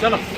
चलो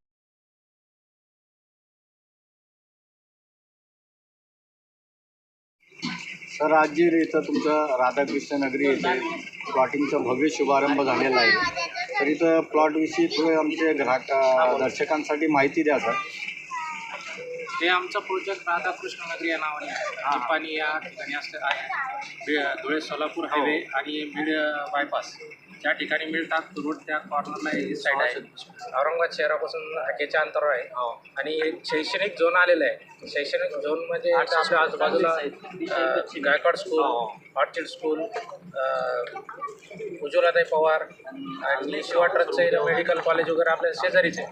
सर आज जे इथं तुमचं राधाकृष्ण नगरी येथे प्लॉटिंगचा भव्य शुभारंभ झालेला आहे. तर इथं प्लॉटविषयी थोडे आमचे ग्राहक दर्शकांसाठी माहिती द्या सर. हे आमचा प्रोजेक्ट राधाकृष्ण नगरी या नावाने पाणी या ठिकाणी असले आहे. बी- धुळे सोलापूर हायवे आणि बीड बायपास ज्या ठिकाणी मिळतात रोड त्या कॉर्नरला ही साईड आहे. औरंगाबाद शहरापासून हाकेच्या अंतरावर आहे. आणि एक शैक्षणिक झोन आलेला आहे. शैक्षणिक झोन म्हणजे आजूबाजूला गायकवाड स्कूल ऑर्चिड स्कूल उज्ज्वलाताई पवार आणि शिवा ट्रस्टचे मेडिकल कॉलेज वगैरे आपल्या शेजारीचे.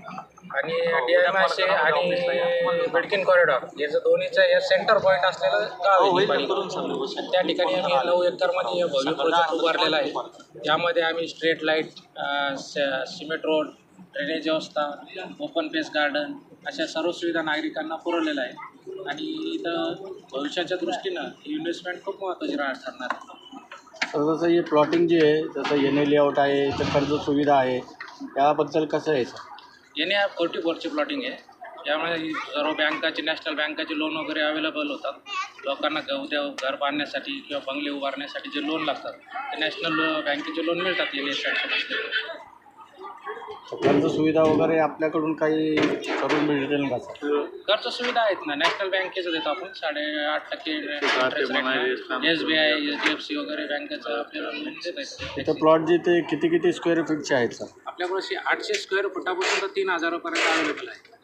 आणि डी एम एस आणि बिडकिन कॉरिडॉर याचं दोन्हीचं हे सेंटर पॉईंट असलेलं गाव आहे. त्या ठिकाणी आम्ही नऊ एकरमध्ये भव्य प्रोजेक्ट उभारलेला आहे. त्यामध्ये आम्ही street light cement road drainage व्यवस्था ओपन पेस गार्डन अशा सर्व सुविधा नागरिकांना पुरवलेल्या आहे आणि इथं भविष्याच्या दृष्टीनं इन्व्हेस्टमेंट खूप महत्त्वाची राहणार ठरणार. आहे तर जसं हे प्लॉटिंग जे आहे जसं एन ए लेआउट आहे इथं कर्ज सुविधा आहे त्याबद्दल कसं आहे सर एन आय फोर्टी फोरची प्लॉटिंग आहे. यामुळे ही सर्व बँकाची नॅशनल बँकाचे लोन वगैरे अवेलेबल होतात. लोकांना उद्या घर बांधण्यासाठी किंवा बंगले उभारण्यासाठी जे लोन लागतात ते नॅशनल बँकेचे लोन मिळतात एन एस कर्ज सुविधा वगैरे आपल्याकडून काही करून मिळेल का सर? कर्ज सुविधा आहेत ना. नॅशनल बँकेचं देतो आपण. साडेआठ टक्के S B I H D F C वगैरे बँकेचं आपल्याला देत इथं आहेत. प्लॉट जे ते किती किती स्क्वेअर फीटचे आहेत सर? आपल्याकडे आठशे स्क्वेअर फुटापासून तर तीन हजारापर्यंत अवेलेबल आहे.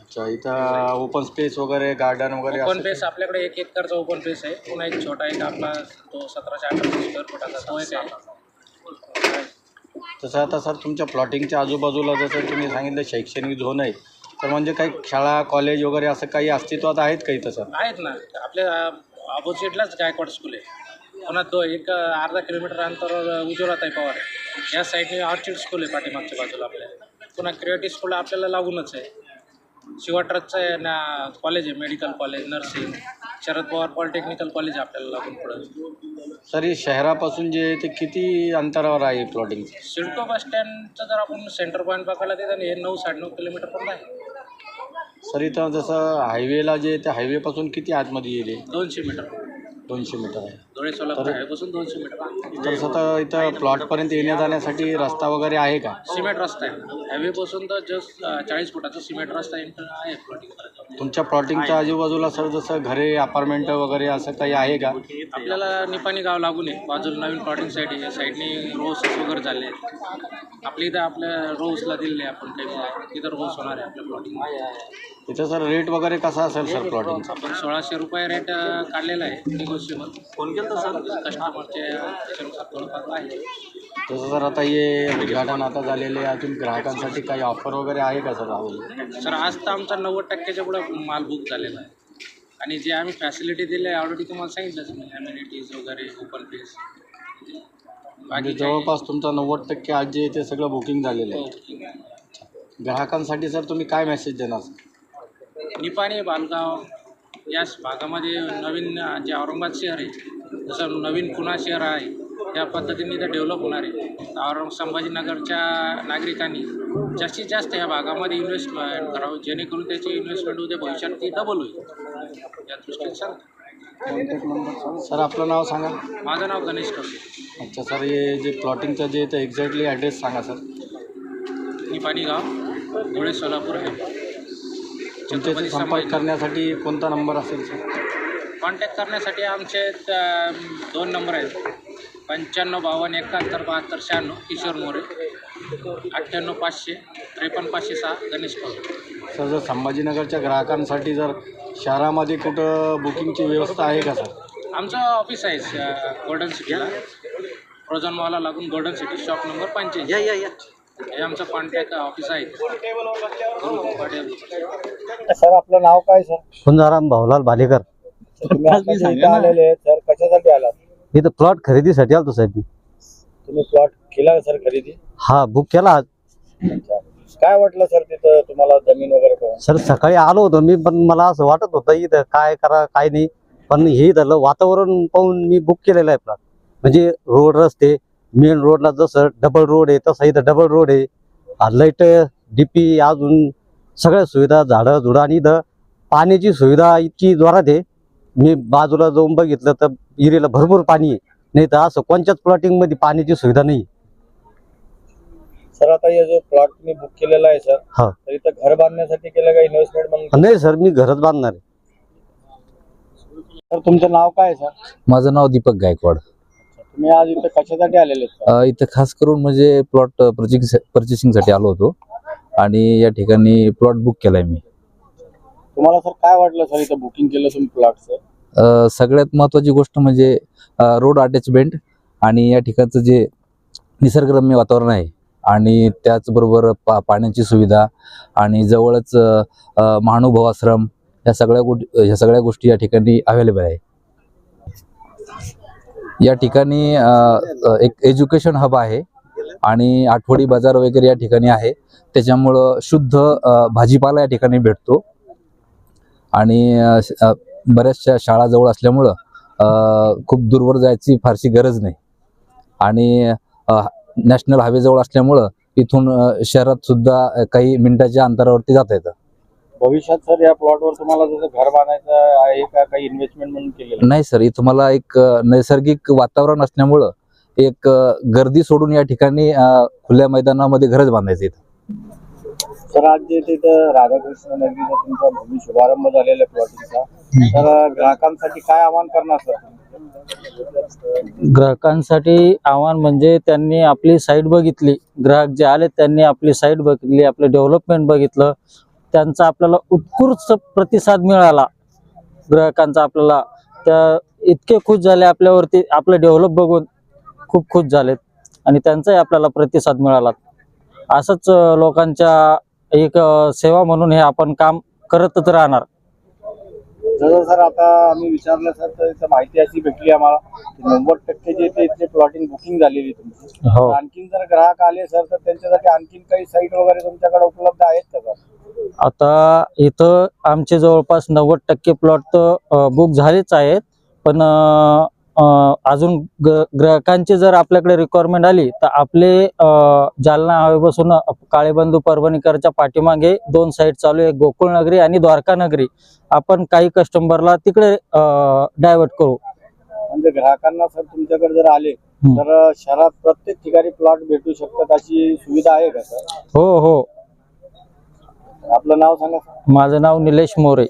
अच्छा इथं ओपन स्पेस वगैरे गार्डन वगैरे ओपन असं पेस आपल्याकडे एक एकरचा ओपन पेस आहे. पुन्हा एक छोटा एक आपला तो सतराशे अठराशे स्क्वेअर फुटाचा तो एक आहे. तसं आता सर तुमच्या प्लॉटिंगच्या आजूबाजूला जसं तुम्ही सांगितलं शैक्षणिक झोन आहे तर म्हणजे काही शाळा कॉलेज वगैरे असं काही अस्तित्वात आहेत काही तसं आहेत ना. आपल्या ऑपोजिटलाच गायकवाड स्कूल आहे. पुन्हा तो एक अर्धा किलोमीटर अंतरावर उज्ज्वलाताई पवार आहे. या साईडने ऑर्चिड स्कूल आहे पाठीमागच्या बाजूला आपल्या. पुन्हा क्रिएटिव्ह स्कूल आपल्याला लागूनच आहे. शिवा ट्रस्टचं आहे ना कॉलेज आहे medical college nursing Sharad Pawar polytechnical college आपल्याला लागून पुढं. सर हे शहरापासून जे आहे ते किती अंतरावर आहे प्लॉटिंग सिडको बस स्टँडचं जर आपण सेंटर पॉईंट बघायला तिथं हे नऊ साडेनऊ किलोमीटर पण आहे. सर इथं जसं हायवेला जे आहे ते हायवेपासून किती आतमध्ये येईल हे? दोनशे मीटर. दोनशे मीटर आहे. धुळे सोलापूर हायवेपासून दोनशे मीटर तर स्वतः इथं प्लॉटपर्यंत येण्या जाण्यासाठी रस्ता वगैरे आहे का? सिमेंट रस्ता आहे. हायवेपासून तर जस्ट चाळीस फुटाचा सिमेंट रस्ता आहे. प्लॉटिंग तुमच्या प्लॉटिंगच्या आजूबाजूला सर जसं घरे अपार्टमेंट वगैरे असं काही आहे का? आपल्याला निपाणी गाव लागून आहे. बाजूला नवीन प्लॉटिंग साईड आहे. साईडने रोज वगैरे झाले आपल्या इथं आपल्या रोजला दिलेले आपण काही. तिथं रोज होणार आहे आपल्या प्लॉटिंग इथं सर रेट वगैरे कसा असेल सर प्लॉटिंगचा आपण सोळाशे रुपये रेट काढलेला आहे. निगोशिएबल फोन केला सर? कस्टमरचे त्याच्यानुसार थोडंफार आहे तसं सर आता हे उद्घाटन आता झालेले आहे. अजून ग्राहकांसाठी काही ऑफर वगैरे आहे का सर अवेलेबल सर आज तर आमचा नव्वद टक्क्याच्या पुढं माल बुक झालेला आहे. आणि जे आम्ही फॅसिलिटी दिले आहे ऑलरेडी तुम्हाला सांगितलंच मी ॲम्युनिटीज वगैरे ओपन फेस म्हणजे जवळपास तुमचा नव्वद टक्के आज जे आहे ते सगळं बुकिंग झालेलं हो. आहे. ग्राहकांसाठी सर तुम्ही काय मेसेज देणार? सर निपाणी बालगाव या भागामध्ये नवीन जे औरंगाबाद शहर आहे जसं नवीन पुणा शहर आहे त्या पद्धतीने इथं डेव्हलप होणार आहे. औरंग संभाजीनगरच्या नागरिकांनी जास्तीत जास्त या भागामध्ये इन्व्हेस्टमेंट करावं जेणेकरून त्याची इन्व्हेस्टमेंट उद्या भविष्यात ती डबल होईल. या दृष्टीने सर सर आपलं नाव सांगा. माझं नाव गणेश कवडे. अच्छा सर हे जे प्लॉटिंगचं जे ते एक्झॅक्टली ॲड्रेस सांगा सर. निपाणी गाव धुळे सोलापूर. आहे तुमच्याशी संपर्क करण्यासाठी कोणता नंबर असेल सर? कॉन्टॅक्ट करण्यासाठी आमचे त- दोन नंबर आहेत. पंच्याण्णव बावन्न एकाहत्तर बहात्तर शहाण्णव किशोर मोरे. अठ्ठ्याण्णव पाचशे त्रेपन्न पाचशे सहा गणेश पवार सर जर संभाजीनगरच्या ग्राहकांसाठी जर शहरामध्ये कुठं बुकिंगची व्यवस्था आहे का सर? आमचं ऑफिस आहे गोल्डन सिटीला. फ्रोझन मॉलला लागून गोल्डन सिटी शॉप नंबर पंच्याऐंशी. हे आमचं कॉन्टॅक्ट ऑफिस आहे. सर आपलं नाव काय सर? कुंजाराम भाऊलाल भालेकर तुम्ही आता जे इथं आलेले आहेत, सर कशासाठी आलात? इथं प्लॉट खरेदीसाठी आलतो साहेब मी. तुम्ही प्लॉट केला सर खरेदी? हा बुक केला आज. अच्छा. काय वाटलं सर तिथं तुम्हाला जमीन वगैरे पाहून सर सकाळी आलो होतो मी पण मला असं वाटत होतं इथं काय करा काय नाही. पण हे झालं वातावरण पाहून मी बुक केलेलं आहे प्लॉट म्हणजे रोड रस्ते मेन रोडला जसं डबल रोड आहे तसं इथं डबल रोड आहे. लाइट डीपी अजून सगळ्या सुविधा झाडं झुडं आणि इथं पाण्याची सुविधा इतकी जोरात आहे. मी बाजूला जाऊन बघितलं तर इरेला भरपूर पाणी आहे. नाही तर असं कोणत्याच प्लॉटिंगमध्ये पाण्याची सुविधा नाही. सर आता हे जो प्लॉट तुम्ही बुक केलेला आहे सर हा. तर इथं घर बांधण्यासाठी केलं का इन्व्हेस्टमेंट म्हणून? नाही सर मी घरच बांधणार आहे. सर तुमचं नाव काय आहे सर? माझं नाव दीपक गायकवाड. तुम्ही आज इथं कशासाठी आलेले आहेत? सर अ, इथं खास करून म्हणजे प्लॉट पर्चेसिंग पर्चेसिंगसाठी आलो होतो. आणि या ठिकाणी प्लॉट बुक केलाय मी. तुम्हाला सर काय वाटलं सर इथं बुकिंग केलं तुम्ही प्लॉटचं? अ, सगळ्यात महत्त्वाची गोष्ट म्हणजे रोड अटॅचमेंट आणि या ठिकाणचं जे निसर्गरम्य वातावरण आहे आणि त्याचबरोबर पा पाण्याची सुविधा आणि जवळच अ, अ, महानुभाव आश्रम या सगळ्या गोष्टी ह्या सगळ्या गोष्टी या ठिकाणी अवेलेबल आहे. या ठिकाणी एक एज्युकेशन हब आहे आणि आठवडी बाजार वगैरे या ठिकाणी आहे. त्याच्यामुळं शुद्ध भाजीपाला या ठिकाणी भेटतो. आणि बऱ्याचशा शाळा जवळ असल्यामुळं खूप दूरवर जायची फारशी गरज नाही. आणि नॅशनल हायवे जवळ असल्यामुळं इथून शहरात सुद्धा काही मिनिटाच्या अंतरावरती जाता येतं. भविष्यात सर या प्लॉटवर तुम्हाला जसं घर बांधायचं आहे का काही इन्व्हेस्टमेंट म्हणून केलेलं नाही सर इथं मला एक नैसर्गिक वातावरण असल्यामुळं एक गर्दी सोडून या ठिकाणी खुल्या मैदानामध्ये घरच बांधायचं इथं. सर आज जे तिथं राधाकृष्ण नगरीचा तुमचा भूमी शुभारंभ झालेला आहे प्लॉटिंगचा तर ग्राहकांसाठी काय आवाहन करणार सर ग्राहकांसाठी आव्हान म्हणजे त्यांनी आपली साईट बघितली. ग्राहक जे आले त्यांनी आपली साईट बघितली आपलं डेव्हलपमेंट बघितलं. त्यांचा आपल्याला उत्कृष्ट प्रतिसाद मिळाला. ग्राहकांचा आपल्याला त्या इतके खुश झाले आपल्यावरती आपलं डेव्हलप बघून खूप खुश झालेत. आणि त्यांचाही आपल्याला प्रतिसाद मिळाला. असंच लोकांच्या एक सेवा म्हणून हे आपण काम करतच राहणार. जसं सर आता आम्ही विचारलं सर तर माहिती अशी भेटली आम्हाला नव्वद टक्के जे ते प्लॉटिंग बुकिंग झालेली तुमची. हो. आणखीन जर ग्राहक आले सर तर त्यांच्यासाठी आणखीन काही साईट वगैरे तुमच्याकडे उपलब्ध आहेत का सर? आता इथं आमचे जवळपास नव्वद टक्के प्लॉट तर बुक झालेच आहेत. पण अजून ग्राहकांची जर आपल्याकडे रिक्वायरमेंट आली तर आपले जालना हवेपासून काळेबंधू परभणीकरच्या पाठीमागे दोन साईट चालू आहे गोकुळ नगरी आणि द्वारका नगरी. आपण काही कस्टमरला तिकडे डायव्हर्ट करू. म्हणजे ग्राहकांना सर तुमच्याकडे जर आले. तर शहरात प्रत्येक ठिकाणी प्लॉट भेटू शकतात अशी सुविधा आहे का सर? हो हो. आपलं नाव सांगा. माझं नाव निलेश मोरे.